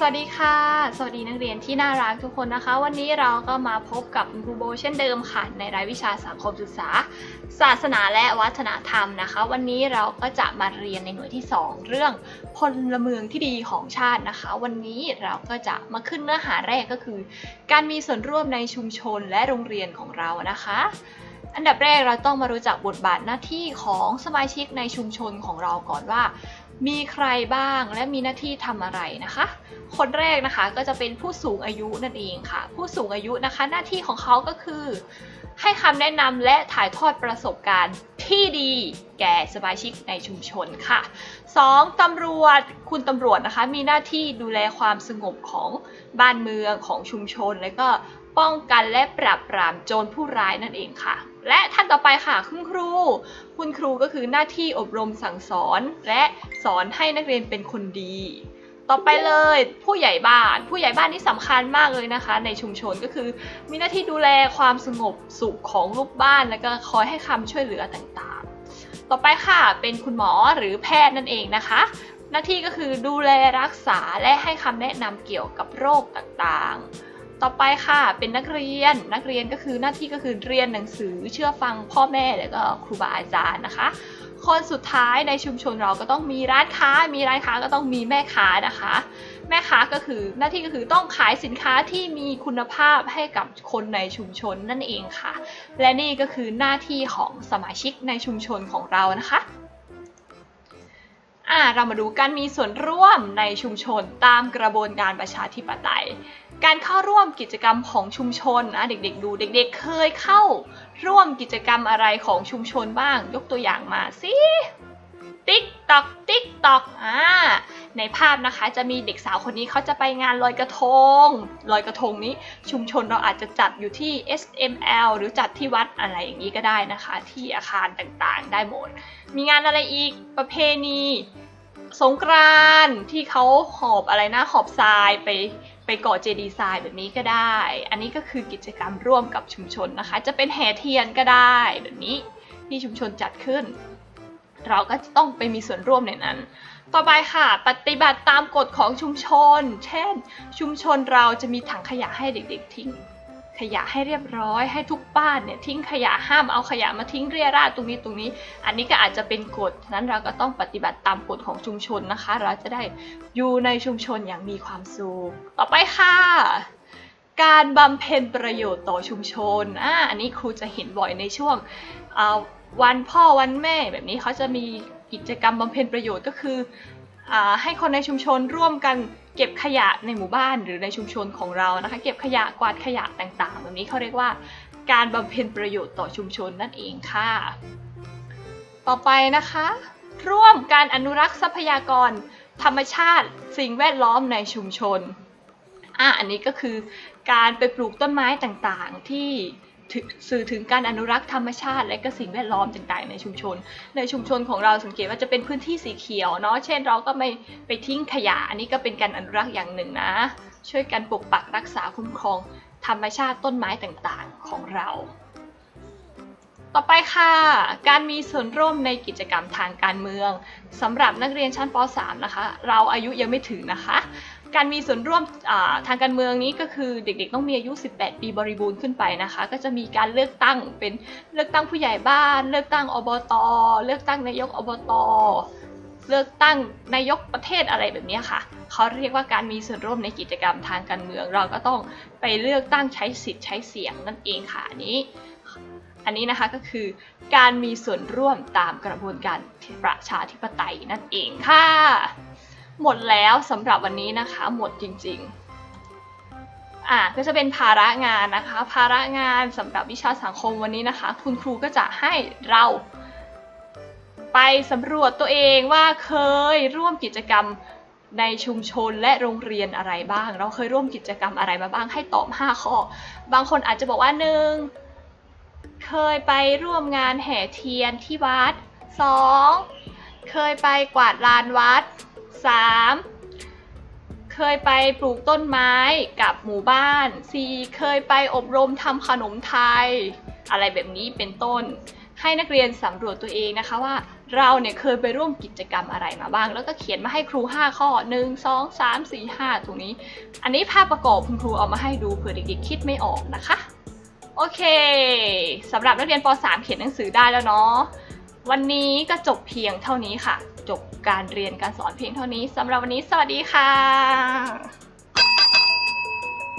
สวัสดีค่ะ สวัสดีนักเรียนที่น่ารักทุกคนนะคะ วันนี้เราก็มาพบกับครูโบเช่นเดิมค่ะ ในรายวิชาสังคมศึกษา ศาสนาและวัฒนธรรมนะคะ วันนี้เราก็จะมาเรียนในหน่วยที่ 2 เรื่องพลเมืองที่ดีของชาตินะคะ วันนี้เราก็จะมาขึ้นเนื้อหาแรกก็คือ การมีส่วนร่วมในชุมชนและโรงเรียนของเรานะคะอันดับแรกเราต้องมารู้จักบทบาทหน้าที่ของสมาชิกในชุมชนของเราก่อนว่า มีใครบ้างและมีหน้าที่ทำอะไรนะคะ คนแรกนะคะก็จะเป็นผู้สูงอายุนั่นเองค่ะ ผู้สูงอายุนะคะ หน้าที่ของเขาก็คือ ให้คำแนะนำและถ่ายทอดประสบการณ์ที่ดีแก่สมาชิกในชุมชนค่ะ 2. ตำรวจคุณตำรวจนะคะ มีหน้าที่ดูแลความสงบของบ้านเมืองของชุมชน และก็ป้องกันและปราบปรามโจรผู้ร้ายนั่นเองค่ะ และท่านต่อไปค่ะคุณครู คุณครูก็คือหน้าที่อบรมสั่งสอน และ สอนให้นักเรียนเป็นคนดี ต่อไปเลยผู้ใหญ่บ้าน ผู้ใหญ่บ้านนี่สำคัญมากเลยนะคะ ในชุมชนก็คือมีหน้าที่ดูแลความสงบสุขของลูกบ้าน แล้วก็คอยให้คำช่วยเหลือต่างๆ ต่อไปค่ะเป็นคุณหมอหรือแพทย์นั่นเองนะคะ หน้าที่ก็คือดูแลรักษาและให้คำแนะนำเกี่ยวกับโรคต่างๆต่อไปค่ะเป็นนักเรียนนักเรียนก็คือหน้าที่ก็คือเรียนหนังสือเชื่อฟังพ่อแม่แล้วก็ครูบาอาจารย์นะคะ คนสุดท้ายในชุมชนเราก็ต้องมีร้านค้า มีร้านค้าก็ต้องมีแม่ค้านะคะ แม่ค้าก็คือหน้าที่ก็คือต้องขายสินค้าที่มีคุณภาพให้กับคนในชุมชนนั่นเองค่ะ และนี่ก็คือหน้าที่ของสมาชิกในชุมชนของเรานะคะอ่าเรามาดูการมีส่วนร่วมในชุมชนตามกระบวนการประชาธิปไตย การเข้าร่วมกิจกรรมของชุมชนนะเด็กๆดูเด็กๆเคยเข้าร่วมกิจกรรมอะไรของชุมชนบ้าง ยกตัวอย่างมาสิติ๊กตอกติ๊กตอกอ่าในภาพนะคะจะมีเด็กสาวคนนี้เขาจะไปงานลอยกระทงลอยกระทงนี้ชุมชนเราอาจจะจัดอยู่ที่ SML หรือจัดที่วัดอะไรอย่างนี้ก็ได้นะคะ ที่อาคารต่างๆ ได้หมด มีงานอะไรอีกประเพณี สงกรานที่เขาหอบอะไรนะหอบทรายไป ไปก่อเจดีย์ทรายแบบนี้ก็ได้ อันนี้ก็คือกิจกรรมร่วมกับชุมชนนะคะ จะเป็นแห่เทียนก็ได้แบบนี้ที่ชุมชนจัดขึ้น เราก็จะต้องไปมีส่วนร่วมในนั้น ต่อไปค่ะ ปฏิบัติตามกฎของชุมชน เช่น ชุมชนเราจะมีถังขยะให้เด็กๆทิ้ง ขยะให้เรียบร้อยให้ทุกบ้านเนี่ยทิ้งขยะห้ามเอาขยะมาทิ้งเรียราดตรงนี้ตรงนี้ อันนี้ก็อาจจะเป็นกฎฉะนั้นเราก็ต้องปฏิบัติตามกฎของชุมชนนะคะ เราจะได้อยู่ในชุมชนอย่างมีความสุขต่อไปค่ะ การบำเพ็ญประโยชน์ต่อชุมชนอ่าอันนี้ครูจะเห็นบ่อยในช่วงวันพ่อวันแม่แบบนี้เขาจะมีกิจกรรมบำเพ็ญประโยชน์ก็คือ ให้คนในชุมชนร่วมกันเก็บขยะในหมู่บ้านหรือในชุมชนของเรานะคะ เก็บขยะกวาดขยะต่างๆ แบบนี้เขาเรียกว่าการบำเพ็ญประโยชน์ต่อชุมชนนั่นเองค่ะ ต่อไปนะคะ ร่วมการอนุรักษ์ทรัพยากร ธรรมชาติสิ่งแวดล้อมในชุมชนอะอันนี้ก็คือการไปปลูกต้นไม้ต่างๆที่ สื่อถึงการอนุรักษ์ธรรมชาติ และก็สิ่งแวดล้อมต่างๆ ในชุมชน ในชุมชนของเราสังเกตว่าจะเป็นพื้นที่สีเขียวเนาะเช่นเราก็ไม่ไปทิ้งขยะ อันนี้ก็เป็นการอนุรักษ์อย่างหนึ่งนะ ช่วยกันปกปักรักษาคุ้มครองธรรมชาติต้นไม้ต่างๆของเรา ต่อไปค่ะ การมีส่วนร่วมในกิจกรรมทางการเมืองสำหรับนักเรียนชั้นป .3 นะคะ เราอายุยังไม่ถึงนะคะ การมีส่วนร่วมทางการเมืองนี้ก็คือเด็กๆต้องมีอายุ 18 ปีบริบูรณ์ขึ้นไปนะคะ ก็จะมีการเลือกตั้งเป็นเลือกตั้งผู้ใหญ่บ้าน เลือกตั้งอบต เลือกตั้งนายกอบต เลือกตั้งนายกประเทศอะไรแบบนี้ค่ะเขาเรียกว่าการมีส่วนร่วมในกิจกรรมทางการเมือง เราก็ต้องไปเลือกตั้งใช้สิทธิ์ใช้เสียงนั่นเองค่ะอันนี้อันนี้นะคะก็คือการมีส่วนร่วมตามกระบวนการประชาธิปไตยนั่นเองค่ะ หมดแล้วสำหรับวันนี้นะคะ หมดจริงๆ อะก็จะเป็นภาระงานนะคะ ภาระงานสำหรับวิชาสังคมวันนี้นะคะ คุณครูก็จะให้เรา ไปสำรวจตัวเองว่าเคยร่วมกิจกรรมในชุมชนและโรงเรียนอะไรบ้าง เราเคยร่วมกิจกรรมอะไรมาบ้างให้ตอบ 5 ข้อ บางคนอาจจะบอกว่าหนึ่งเคยไปร่วมงานแห่เทียนที่วัด 2. เคยไปกวาดลานวัด 3. เคยไปปลูกต้นไม้กับหมู่บ้าน 4. เคยไปอบรมทำขนมไทย อะไรแบบนี้เป็นต้น ให้นักเรียนสำรวจตัวเองนะคะว่า เราเนี่ยเคยไปร่วมกิจกรรมอะไรมาบ้าง แล้วก็เขียนมาให้ครู 5 ข้อ 1 2 3 4 5 ตรงนี้ อันนี้ภาพประกอบคุณครูเอามาให้ดูเผื่อเด็กๆคิดไม่ออกนะคะโอเค สำหรับนักเรียนป .3 เขียนหนังสือได้แล้วเนาะ วันนี้ก็จบเพียงเท่านี้ค่ะ จบการเรียนการสอนเพียงเท่านี้สำหรับวันนี้สวัสดีค่ะ